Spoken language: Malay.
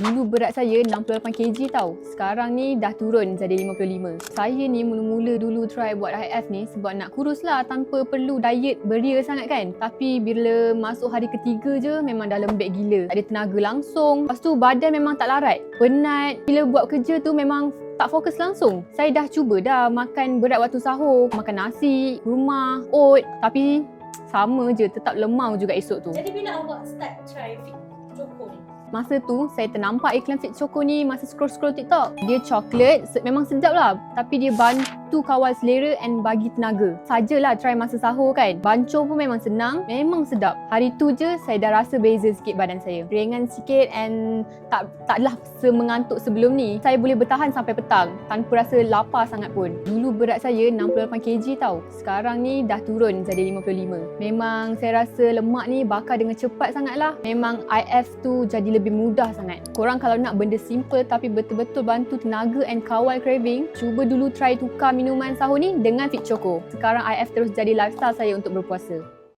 Dulu berat saya 68 kg tau. Sekarang ni dah turun jadi 55. Saya ni mula-mula dulu try buat IF ni sebab nak kurus lah tanpa perlu diet beria sangat kan. Tapi bila masuk hari ketiga je memang dah lembek gila. Tak ada tenaga langsung. Lepas tu badan memang tak larat. Penat. Bila buat kerja tu memang tak fokus langsung. Saya dah cuba dah makan berat waktu sahur, makan nasi, kurma, oat tapi sama je tetap lemau juga esok tu. Jadi bila awak start try fit? Masa tu saya ternampak iklan Fit Choco ni masa scroll-scroll TikTok. Dia coklat, memang sedap lah. Tapi dia bantu kawal selera and bagi tenaga. Sajalah try masa sahur kan. Bancuh pun memang senang, memang sedap. Hari tu je saya dah rasa beza sikit badan saya. Ringan sikit and tak taklah semengantuk sebelum ni. Saya boleh bertahan sampai petang tanpa rasa lapar sangat pun. Dulu berat saya 68 kg tau. Sekarang ni dah turun jadi 55. Memang saya rasa lemak ni bakar dengan cepat sangat lah. Memang IF tu jadi lebih mudah sangat. Korang kalau nak benda simple tapi betul-betul bantu tenaga and kawal craving, cuba dulu try tukar minuman sahur ni dengan Fit Choco. Sekarang IF terus jadi lifestyle saya untuk berpuasa.